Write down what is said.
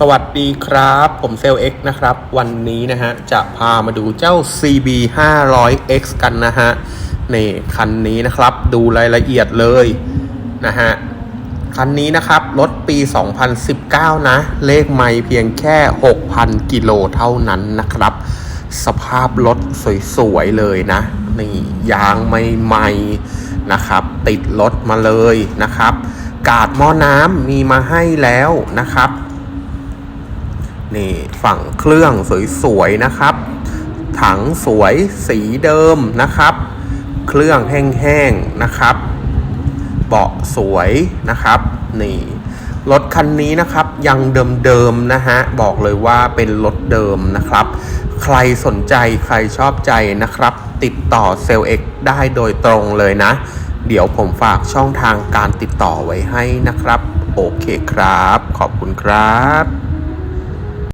สวัสดีครับ ผมเซลล์ X นะครับ วันนี้นะฮะ จะพามาดูเจ้า CB 500X กันนะฮะ นี่คันนี้นะครับ ดูรายละเอียดเลยนะฮะ คันนี้นะครับ รถปี 2019 นะ เลขไม่เพียงแค่ 6,000 กิโลเท่านั้นนะครับ สภาพรถสวยๆ เลยนะ นี่ยางไม่ใหม่ๆนะครับ ติดรถมาเลยนะครับ กาดหม้อน้ำมีมาให้แล้วนะครับ นี่ฝั่งเครื่องสวยๆนะครับ ถังสวยสีเดิมนะครับ เครื่องแห้งๆนะครับ เบาะสวยนะครับนี่รถคันนี้นะครับยังเดิมๆนะฮะบอกเลยว่าเป็นรถเดิมนะครับ ใครสนใจใครชอบใจนะครับ ติดต่อเซลเอ็กได้โดยตรงเลยนะ เดี๋ยวผมฝากช่องทางการติดต่อไว้ให้นะครับ โอเคครับ ขอบคุณครับ